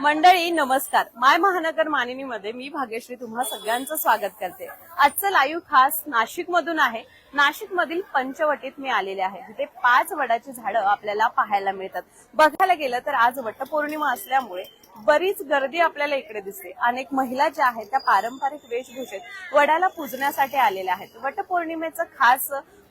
मंडळी नमस्कार. माय महानगर मानिनीमध्ये मी भाग्यश्री तुम्हा सगळ्यांचं स्वागत करते. आजचं लाईव्ह खास नाशिक मधून आहे. नाशिक मधील पंचवटीत मी आलेले आहे. तिथे पाच वडाची झाडं आपल्याला पाहायला मिळतात. बघायला गेलं तर आज वटपौर्णिमा असल्यामुळे बरीच गर्दी आपल्याला इकडे दिसते. अनेक महिला ज्या आहेत त्या पारंपरिक वेशभूषेत वडाला पूजण्यासाठी आलेल्या आहेत. वटपौर्णिमेचं खास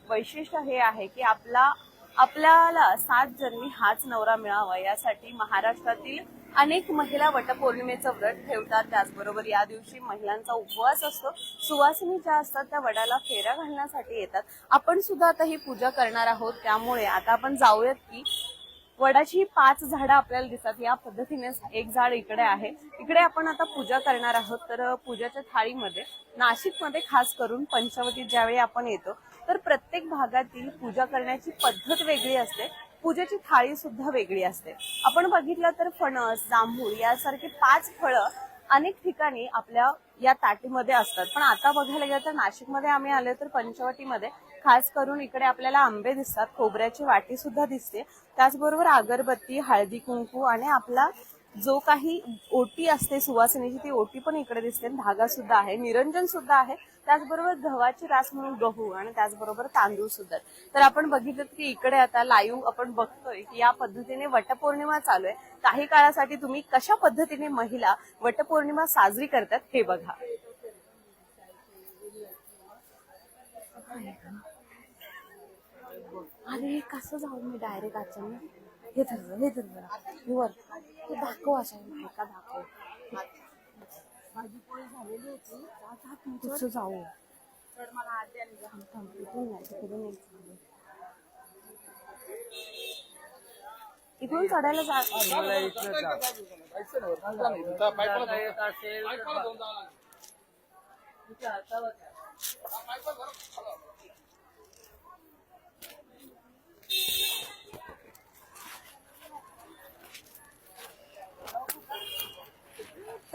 वैशिष्ट्य हे आहे की आपला आपल्याला सात जन्मी हाच नवरा मिळावा यासाठी महाराष्ट्रातील अनेक महिला वटपौर्णिमेचं व्रत ठेवतात. त्याचबरोबर या दिवशी महिलांचा उपवास असतो. सुवासिनी ज्या असतात त्या वडाला फेऱ्या घालण्यासाठी येतात. आपण सुद्धा आता ही पूजा करणार आहोत. त्यामुळे आता आपण जाऊयात की वडाची पाच झाडं आपल्याला दिसतात. या पद्धतीने एक झाड इकडे आहे. इकडे आपण आता पूजा करणार आहोत. तर पूजाच्या थाळीमध्ये नाशिकमध्ये खास करून पंचवटीत ज्यावेळी आपण येतो तर प्रत्येक भागातील पूजा करण्याची पद्धत वेगळी असते. पूजेची थाळी सुद्धा वेगळी असते. आपण बघितलं तर फणस जांभूळ यासारखी पाच फळं अनेक ठिकाणी आपल्या या ताटीमध्ये असतात. पण आता बघायला गेलं तर नाशिकमध्ये आम्ही आलो तर पंचवटीमध्ये खास करून इकडे आपल्याला आंबे दिसतात खोबऱ्याची वाटी सुद्धा दिसते. त्याचबरोबर अगरबत्ती हळदी कुंकू आणि आपला जो काही ओटी असते सुवासिनीची ती ओटी पण इकडे दिसते. धागा सुद्धा आहे निरंजन सुद्धा आहे. त्याचबरोबर गव्हाची रास म्हणून गहू आणि त्याचबरोबर तांदूळ सुद्धा. तर आपण बघितलं की इकडे आता लाईव्ह आपण बघतोय की या पद्धतीने वटपौर्णिमा चालू आहे. काही काळासाठी तुम्ही कशा पद्धतीने महिला वटपौर्णिमा साजरी करतात हे बघा. अरे कसं जाऊ मी डायरेक्ट अचानक? हे धरलं हे धर दाखव हे दाखव. हे अशा का दाखव कसं जाऊ इथून नाही, तिकडून एक जाऊ. इकडून चढायला जा. तर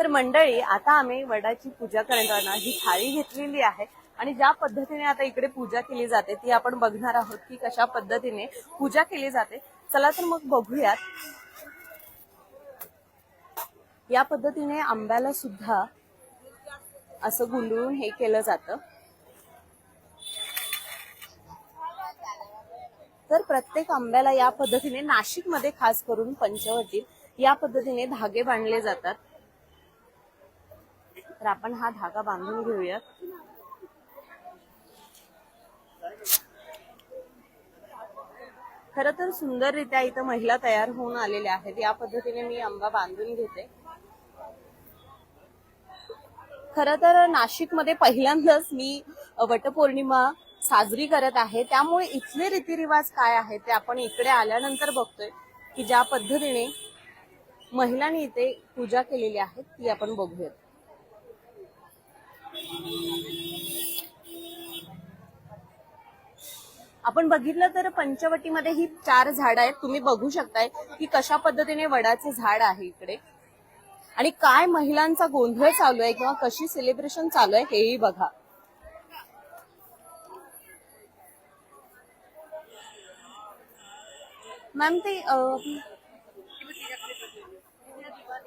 तर मंडळी आता आम्ही वडाची पूजा करताना ही थाळी घेतलेली आहे आणि ज्या पद्धतीने आता इकडे पूजा केली जाते ती आपण बघणार आहोत की कशा पद्धतीने पूजा केली जाते. चला तर मग बघूयात. या पद्धतीने आंब्याला सुद्धा असं गुंडळून हे केलं जातं. तर प्रत्येक आंब्याला या पद्धतीने नाशिकमध्ये खास करून पंचवटीत या पद्धतीने धागे बांधले जातात. तर आपण हा धागा बांधून घेऊयात खर तर सुंदररित्या इथं महिला तयार होऊन आलेल्या आहेत. या पद्धतीने मी आंबा बांधून घेते. खर तर नाशिकमध्ये पहिल्यांदाच मी वटपौर्णिमा साजरी करत आहे. त्यामुळे इथले रीतिरिवाज काय आहेत ते आपण इकडे आल्यानंतर बघतोय की ज्या पद्धतीने महिलांनी इथे पूजा केलेली आहे ती आपण बघूयात. आपण बघितलं तर पंचवटीमध्ये ही चार झाड आहेत. तुम्ही बघू शकताय की कशा पद्धतीने वडाचे झाड आहे इकडे. आणि काय महिलांचा गोंधळ चालू आहे किंवा कशी सेलिब्रेशन चालू आहे हेही बघा. मॅम ते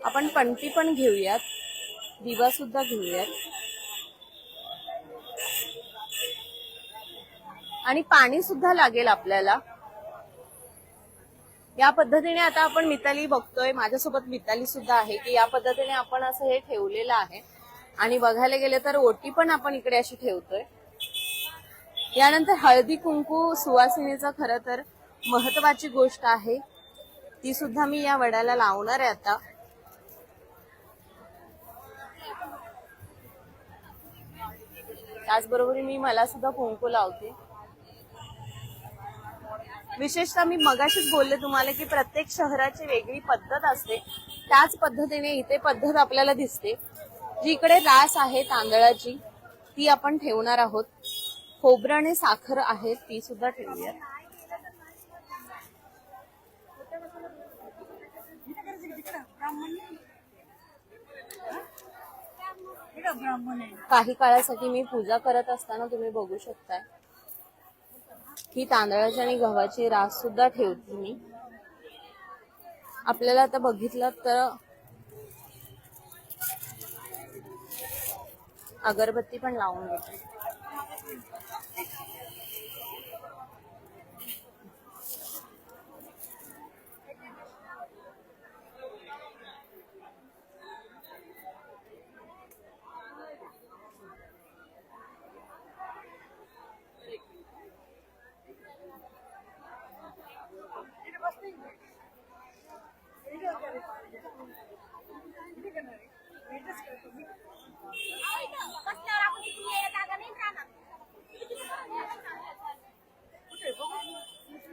आपण पणती पण घेऊयात. दिवा सुद्धा घेऊयात. आणि पाणी सुद्धा लागेल आपल्याला. या पद्धतीने आता आपण मिताली बघतोय. माझ्यासोबत मिताली सुद्धा आहे की या पद्धतीने आपण असं हे ठेवलेलं आहे. आणि बघायला गेलं तर ओटी पण आपण इकडे अशी ठेवतोय. यानंतर हळदी कुंकू सुवासिनीचा खरं तर महत्वाची गोष्ट आहे. ती सुद्धा मी या वडाला लावणार आहे आता. त्याचबरोबर मी मला सुद्धा कुंकू लावते. विशेषतः मी मगाशीच बोलले तुम्हाला की प्रत्येक शहराची वेगळी पद्धत असते. त्याच पद्धतीने इथे पद्धत आपल्याला दिसते. जिकडे रास आहे तांदळाची ती आपण ठेवणार आहोत. खोबरं आणि साखर आहे ती सुद्धा ठेवूया काही काळासाठी मी पूजा करत असताना तुम्ही बघू शकताय. ही तांदळाची आणि गव्हाची रास सुद्धा ठेवते मी. आपल्याला आता बघितलं तर अगरबत्ती पण लावून घेते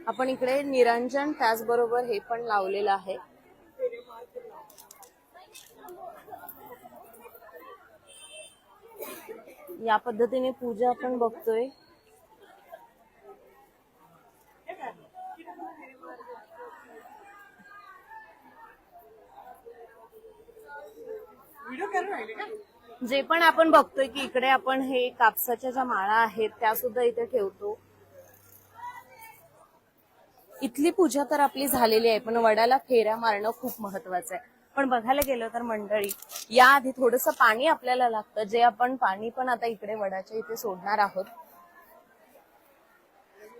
आपण इकडे निरंजन त्याचबरोबर हे पण लावलेलं आहे. या पद्धतीने पूजा आपण बघतोय. जे पण आपण बघतोय की इकडे आपण हे कापसाच्या ज्या माळा आहेत त्या सुद्धा इथे ठेवतो. इथली पूजा तर आपली झालेली आहे पण वडाला फेऱ्या मारणं खूप महत्वाचं आहे. पण बघायला गेलं तर मंडळी याआधी थोडस पाणी आपल्याला लागतं. जे आपण पाणी पण आता इकडे वडाच्या इथे सोडणार आहोत.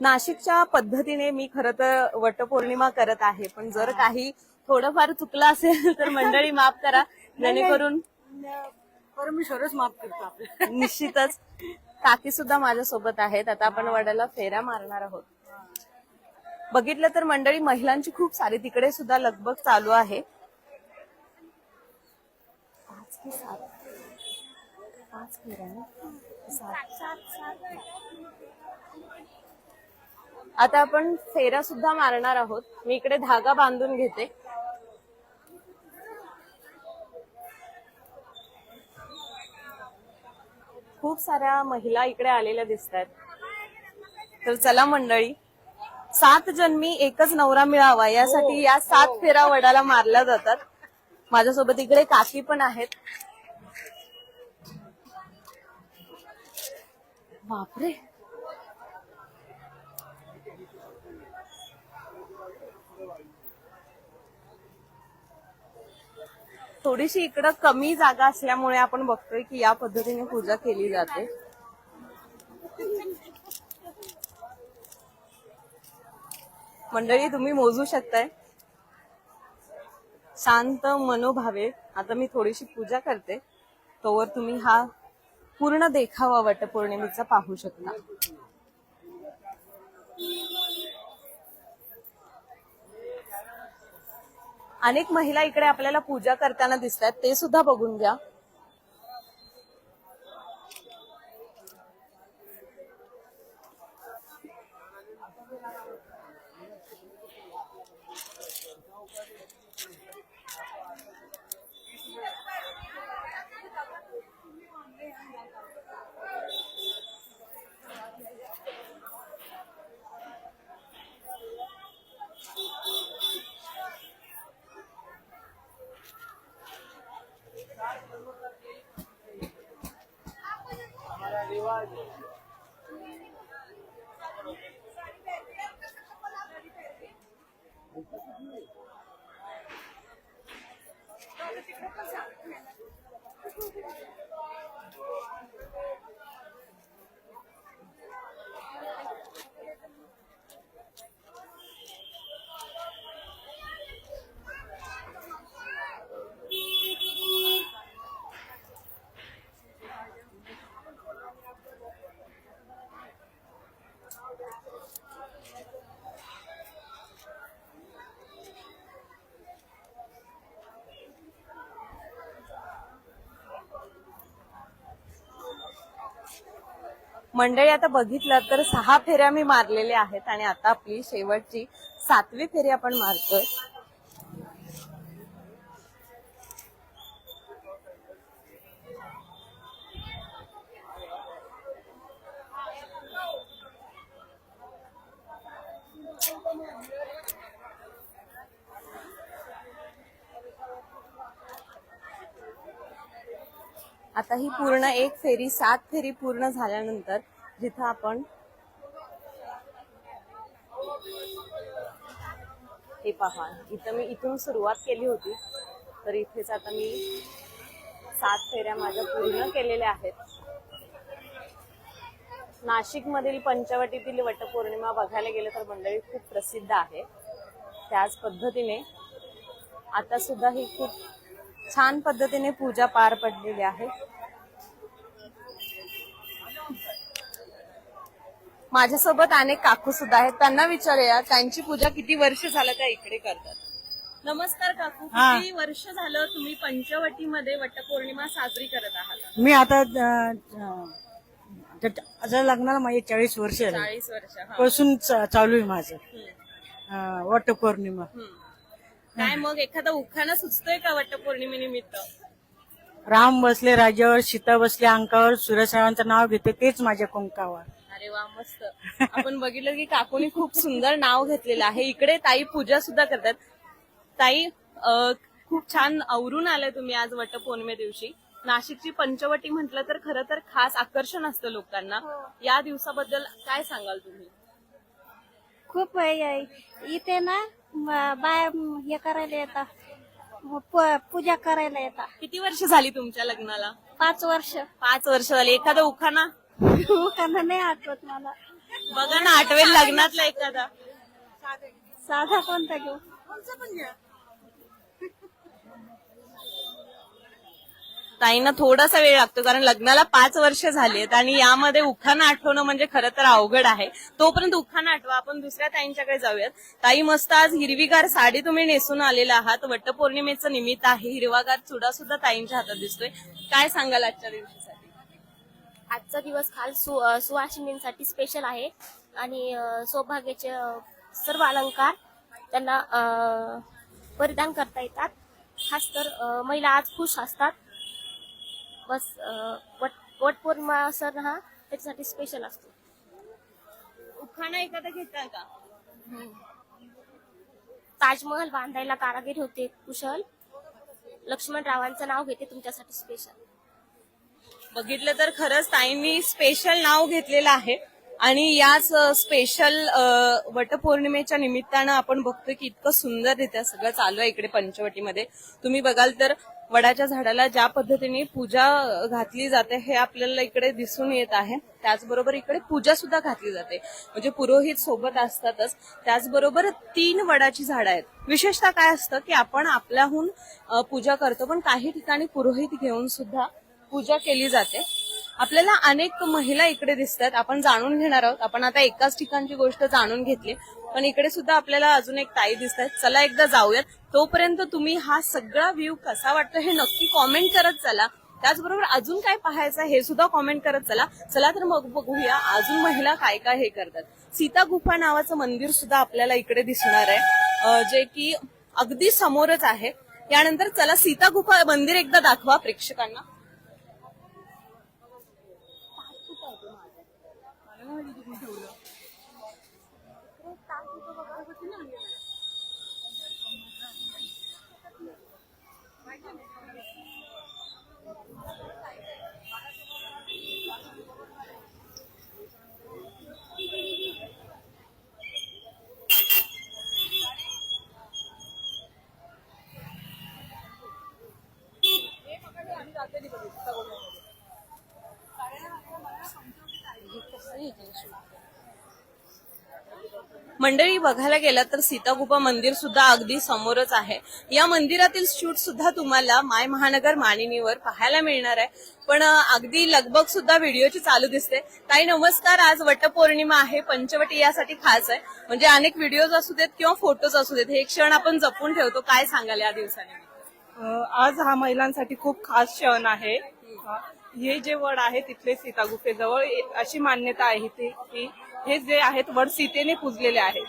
नाशिकच्या पद्धतीने मी खरं तर वटपौर्णिमा करत आहे पण जर काही थोडंफार चुकलं असेल तर मंडळी माफ करा. जेणेकरून परमेश्वरच माफ करतो आपल्याला. निश्चितच. काकी सुद्धा माझ्या सोबत आहेत. आता आपण वडाला फेऱ्या मारणार आहोत. बघितलं तर मंडळी महिलांची खूप सारी. तिकडे सुद्धा लगबग चालू आहे. आता आपण फेरा सुद्धा मारणार आहोत. मी इकडे धागा बांधून घेते. खूप साऱ्या महिला इकडे आलेल्या दिसत आहेत तर चला मंडळी सात जन्मी एकच नवरा मिळावा यासाठी या सात फेरा वडाला मारल्या जातात. माझ्यासोबत इकडे काकी पण आहेत. बापरे. थोडीशी इकडं कमी जागा असल्यामुळे आपण बघतोय की या पद्धतीने पूजा केली जाते. मंडळी तुम्ही मोजू शकताय. शांत मनोभावे. आता मी थोडीशी पूजा करते. तोवर तुम्ही हा पूर्ण देखावा वटपौर्णिमेचा पाहू शकता. अनेक महिला इकडे आपल्याला पूजा करताना दिसतात ते सुद्धा बघून घ्या. 我不想看。मंडळी आता बघितलं तर सहा फेऱ्या मी मारलेल्या आहेत आणि आता आपली शेवटची सातवी फेरी आपण मारतोय. आता ही पूर्ण एक फेरी सात फेरी पूर्ण झाल्यानंतर जिथं आपण हे पहा इथं मी इथून सुरुवात केली होती तर इथेच आता मी सात फेऱ्या माझ्या पूर्ण केलेल्या आहेत. नाशिक मधील पंचवटीतील वटपौर्णिमा बघायला गेलं तर मंडळी खूप प्रसिद्ध आहे. त्याच पद्धतीने आता सुद्धा ही खूप छान पद्धतीने पूजा पार पडलेली आहे. माझ्यासोबत अनेक काकू सुद्धा आहेत त्यांना विचारूया त्यांची पूजा किती वर्ष झालं त्या इकडे करतात नमस्कार काकू हा. किती वर्ष झालं तुम्ही पंचवटीमध्ये वटपौर्णिमा साजरी करत आहात मी आता अं, अं, त- आता लग्नाला माझे चाळीस वर्ष झाले चाळीस वर्ष हा. पासून च- चालू आहे माझं हम्म. अं, वटपौर्णिमा हम्म. काय मग एखादा उखाणा सुचतोय का वटपौर्णिमेनिमित्त राम बसले राजावर सीता बसले अंकावर सूर्यसाहेबांचं नाव घेते तेच माझ्या कुंकावर अरे वा मस्त. आपण बघितलं की काकूनी खूप सुंदर नाव घेतलेलं आहे. इकडे ताई पूजा सुद्धा करतात. ताई अं, खूप छान आवरून आलाय तुम्ही आज वटपौर्णिमे दिवशी. नाशिकची पंचवटी म्हटलं तर खरं तर खास आकर्षण असतं लोकांना. या दिवसाबद्दल काय सांगाल तुम्ही? खूप हे- इथे ना म- बाया म- हे करायला येतात. प- पूजा करायला येतात. किती वर्ष झाली तुमच्या लग्नाला? पाच वर्ष. पाच वर्ष झाली. एखादा उखाणा? लोकांना नाही आठवत मला. बघा ना आठवेल लग्नातला एखादा. साधा कोणता घेऊ? ताईंना थोडासा वेळ लागतो कारण लग्नाला पाच वर्ष झाली आहेत आणि यामध्ये उखाणा आठवणं म्हणजे खरं तर अवघड आहे. तोपर्यंत उखाणा आठवा. आपण दुसऱ्या ताईंच्याकडे जाऊयात. ताई मस्त आज हिरवीगार साडी तुम्ही नेसून आलेला आहात. वटपौर्णिमेचं निमित्त आहे. हिरवागार चुडा सुद्धा ताईंच्या हातात दिसतोय. काय सांगाल आजच्या दिवशीसाठी आजचा दिवस खास सु सुवासिनींसाठी स्पेशल आहे. आणि सौभाग्याचे सर्व अलंकार त्यांना परिधान करता येतात. खास तर महिला आज खुश असतात. बस वट वटपौर्णिमा सण हा त्याच्यासाठी स्पेशल असतो. उखाणा एखादा घेता का? ताजमहल बांधायला कारागीर होते कुशल. लक्ष्मणरावांचं नाव घेते तुमच्यासाठी स्पेशल बघितलं तर खरंच ताईंनी स्पेशल नाव घेतलेलं आहे. आणि याच स्पेशल वटपौर्णिमेच्या निमित्तानं आपण बघतोय की इतकं सुंदररित्या सगळं चालू आहे इकडे पंचवटीमध्ये. तुम्ही बघाल तर वडाच्या झाडाला ज्या पद्धतीने पूजा घातली जाते हे आपल्याला इकडे दिसून येत आहे. त्याचबरोबर इकडे पूजा सुद्धा घातली जाते. म्हणजे पुरोहित सोबत असतातच. त्याचबरोबर तीन वडाची झाडं आहेत. विशेषतः काय असतं की आपण आपल्याहून पूजा करतो. पण काही ठिकाणी पुरोहित घेऊन सुद्धा पूजा केली जाते. आपल्याला अनेक महिला इकडे दिसतात. आपण जाणून घेणार आहोत. आपण आता एकाच ठिकाणची गोष्ट जाणून घेतली. पण इकडे सुद्धा आपल्याला अजून एक ताई दिसत आहेत चला एकदा जाऊयात. तोपर्यंत तुम्ही हा सगळा व्ह्यू कसा वाटतो हे नक्की कॉमेंट करत चला. त्याचबरोबर अजून काय पाहायचं हे सुद्धा कॉमेंट करत चला. चला तर मग बघूया अजून महिला काय काय हे करतात. सीता गुफा नावाचं मंदिर सुद्धा आपल्याला इकडे दिसणार आहे. जे की अगदी समोरच आहे. यानंतर चला सीता गुफा मंदिर एकदा दाखवा प्रेक्षकांना. मंडळी बघायला गेला तर सीतागुफा मंदिर सुद्धा अगदी समोरच आहे. या मंदिरातील शूट सुद्धा तुम्हाला माय महानगर मानिनीवर पाहायला मिळणार आहे. पण अगदी लगबग सुद्धा व्हिडिओची चालू दिसते. ताई नमस्कार. आज वटपौर्णिमा आहे. पंचवटी यासाठी खास आहे. म्हणजे अनेक व्हिडिओज असू देत किंवा फोटोज असू देत हे क्षण आपण जपून ठेवतो. काय सांगाल या दिवसाने आज हा महिलांसाठी खूप खास क्षण आहे. हे जे वड आहे तिथले सीता गुफेजवळ अशी मान्यता आहे ती की हे जे आहेत वड सीतेने पूजलेले आहेत.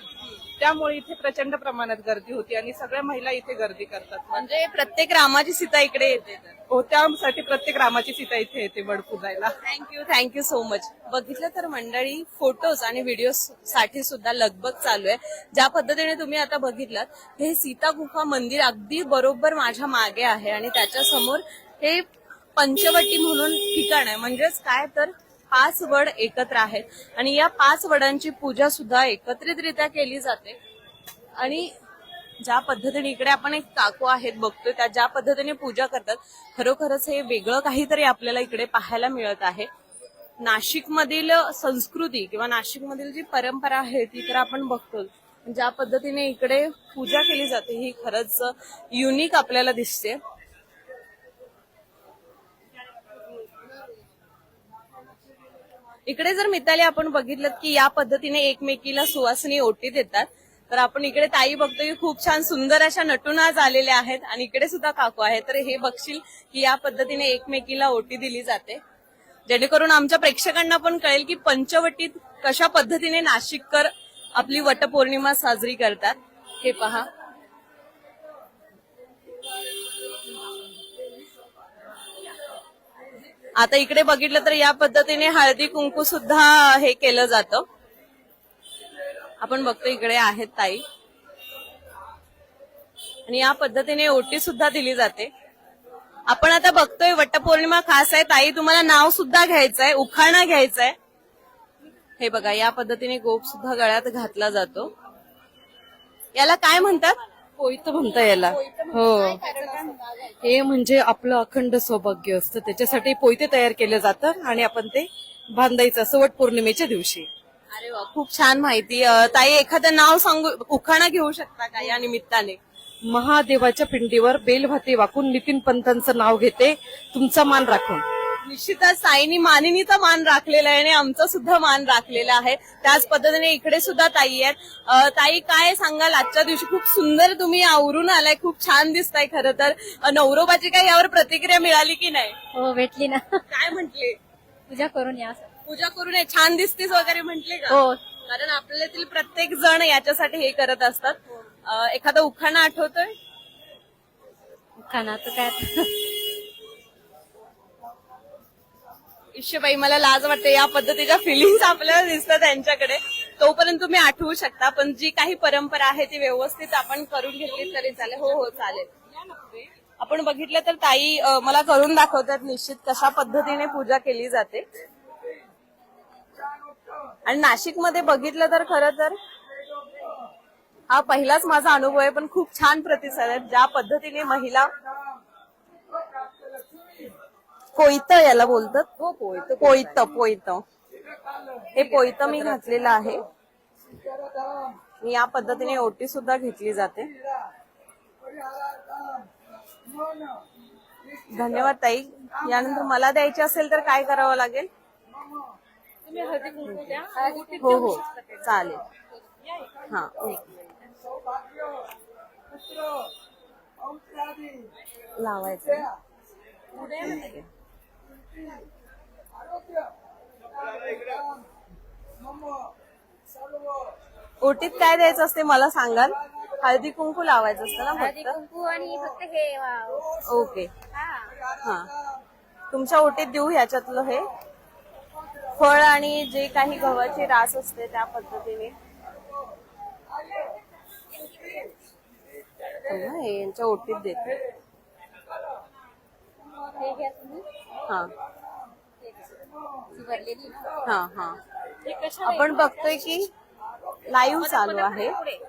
त्यामुळे इथे प्रचंड प्रमाणात गर्दी होती आणि सगळ्या महिला इथे गर्दी करतात. म्हणजे प्रत्येक रामाची सीता इकडे येते तर. हो त्यासाठी प्रत्येक रामाची सीता इथे येते वड पूजायला thank you thank you so much बघितलं तर मंडळी फोटोज आणि व्हिडिओ साठी सुद्धा लगबग चालू आहे. ज्या पद्धतीने तुम्ही आता बघितलं हे सीता गुफा मंदिर अगदी बरोबर माझ्या मागे आहे आणि त्याच्यासमोर हे पंचवटी म्हणून ठिकाण आहे. म्हणजेच काय तर पाच वड एकत्र आहेत. आणि या पाच वडांची पूजा सुद्धा एकत्रितरित्या केली जाते. आणि ज्या पद्धतीने इकडे आपण एक काकू आहेत बघतोय त्या ज्या पद्धतीने पूजा करतात खरोखरच हे वेगळं काहीतरी आपल्याला इकडे पाहायला मिळत आहे. नाशिकमधील संस्कृती किंवा नाशिकमधील जी परंपरा आहे ती तर आपण बघतो ज्या पद्धतीने इकडे पूजा केली जाते ही खरंच युनिक आपल्याला दिसते. इकडे जर मिताली आपण बघितलं की या पद्धतीने एकमेकीला सुवासनी ओटी देतात तर आपण इकडे ताई बघतो की खूप छान सुंदर अशा नटून आज आलेल्या आहेत आणि इकडे सुद्धा काकू आहे तर हे बघशील की या पद्धतीने एकमेकीला ओटी दिली जाते. जेणेकरून आमच्या प्रेक्षकांना पण कळेल की पंचवटीत कशा पद्धतीने नाशिककर आपली वटपौर्णिमा साजरी करतात. हे पहा. आता इकडे बघितलं तर या पद्धतीने हळदी कुंकू सुद्धा हे केलं जातं. आपण बघतो इकडे आहेत ताई. आणि या पद्धतीने ओटी सुद्धा दिली जाते. आपण आता बघतोय वटपौर्णिमा खास आहे. ताई तुम्हाला नाव सुद्धा घ्यायचंय उखाणा घ्यायचंय. हे बघा या पद्धतीने गोप सुद्धा गळ्यात घातला जातो. याला काय म्हणतात? पोयत म्हणता याला. हो. हे म्हणजे आपलं अखंड सौभाग्य असतं. त्याच्यासाठी पोयते तयार केलं जातं आणि आपण ते बांधायचं असं वट पौर्णिमेच्या दिवशी. अरे वा खूप छान माहिती. अं, ताई एखादं नाव सांगू उखाणा घेऊ शकता का या निमित्ताने? महादेवाच्या पिंडीवर बेलभाते वाकून नितीन पंतांचं नाव घेते. तुमचा मान राखून. निश्चितच ताईनी मानिनीचा मान राखलेला आहे आणि आमचा सुद्धा मान राखलेला आहे. त्याच पद्धतीने इकडे सुद्धा ताई आहेत. ताई काय सांगाल? आजच्या दिवशी खूप सुंदर तुम्ही आवरून आलाय. खूप छान दिसताय खरं तर. नवरोबाची काय यावर प्रतिक्रिया मिळाली की नाही? हो भेटली ना. काय म्हंटले? पूजा करून या पूजा करून ये, छान दिसतीस वगैरे म्हंटले का? हो. कारण आपल्यातील प्रत्येक जण याच्यासाठी हे करत असतात. एखादा उखाणा आठवतोय? खाना तर काय? इशबाई मला लाज वाटते. या पद्धतीच्या फिलिंग्स आपल्याला दिसतात त्यांच्याकडे. तोपर्यंत तुम्ही आठवू शकता पण जी काही परंपरा आहे ती व्यवस्थित आपण करून घेतली तरी चालेल. हो हो चालेल. आपण बघितलं तर ताई मला करून दाखवतात निश्चित कशा पद्धतीने पूजा केली जाते. आणि नाशिकमध्ये बघितलं तर खरं तर हा पहिलाच माझा अनुभव आहे पण खूप छान प्रतिसाद आहे. ज्या पद्धतीने महिला पोयत याला बोलतात? हो पोयत पोयत पोयत हे पोयत मी घातलेलं आहे. या पद्धतीने ओटी सुद्धा घेतली जाते. धन्यवाद ताई. यानंतर मला द्यायची असेल तर काय करावं लागेल? हो हो. चालेल. हा ओके लावायचं. ओटीत काय द्यायचं असते मला सांगाल? हळदी कुंकू लावायचं असतं ना फक्त? कुंकू आणि फक्त हे वा- ओके. हा. तुमच्या ओटीत देऊ ह्याच्यातलं हे? फळ आणि जे काही गव्हाची रास असते त्या पद्धतीने. हे यांच्या ओटीत देते. हे घ्या तुम्ही. हा. हा हा. आपण बघतोय की लाईव्ह चालू आहे.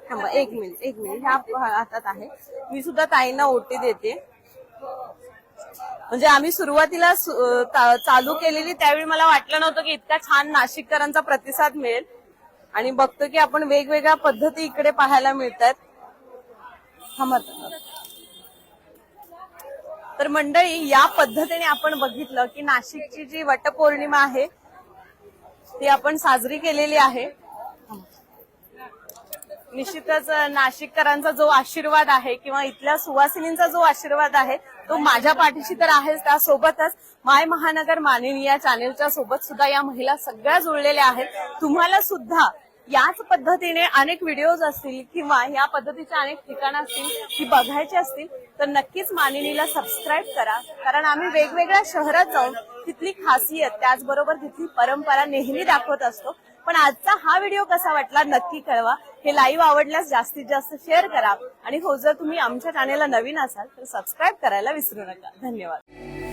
थांबा एक मिनिट एक मिनिट. ह्या हातात आहे. मी सुद्धा ताईंना ओटी देते. म्हणजे आम्ही सुरुवातीला चालू केलेली त्यावेळी मला वाटलं नव्हतं की इतका छान नाशिककरांचा प्रतिसाद मिळेल. आणि बघतो की आपण वेगवेगळ्या पद्धती इकडे पाहायला मिळतात थांबा थांबा. तर मंडळी या पद्धतीने आपण बघितलं की नाशिकची जी वटपौर्णिमा आहे ती आपण साजरी केलेली आहे. निश्चितच नाशिककरांचा जो आशीर्वाद आहे किंवा इथल्या सुवासिनींचा जो आशीर्वाद आहे तो माझ्या पाठीशी तर आहेच. त्यासोबतच माय महानगर मानिनी या चॅनेलच्या सोबत सुद्धा या महिला सगळ्या जुळलेल्या आहेत. तुम्हाला सुद्धा याच पद्धतीने अनेक व्हिडिओज असतील किंवा या पद्धतीच्या अनेक ठिकाणं असतील ती बघायची असतील तर नक्कीच मानिनीला सबस्क्राईब करा. कारण आम्ही वेगवेगळ्या शहरात जाऊन तिथली खासियत त्याचबरोबर तिथली परंपरा नेहमी दाखवत असतो. पण आजचा हा व्हिडिओ कसा वाटला नक्की कळवा. हे लाईव्ह आवडल्यास जास्तीत जास्त शेअर करा. आणि हो जर तुम्ही आमच्या चॅनेलला नवीन असाल तर सबस्क्राईब करायला विसरू नका. धन्यवाद.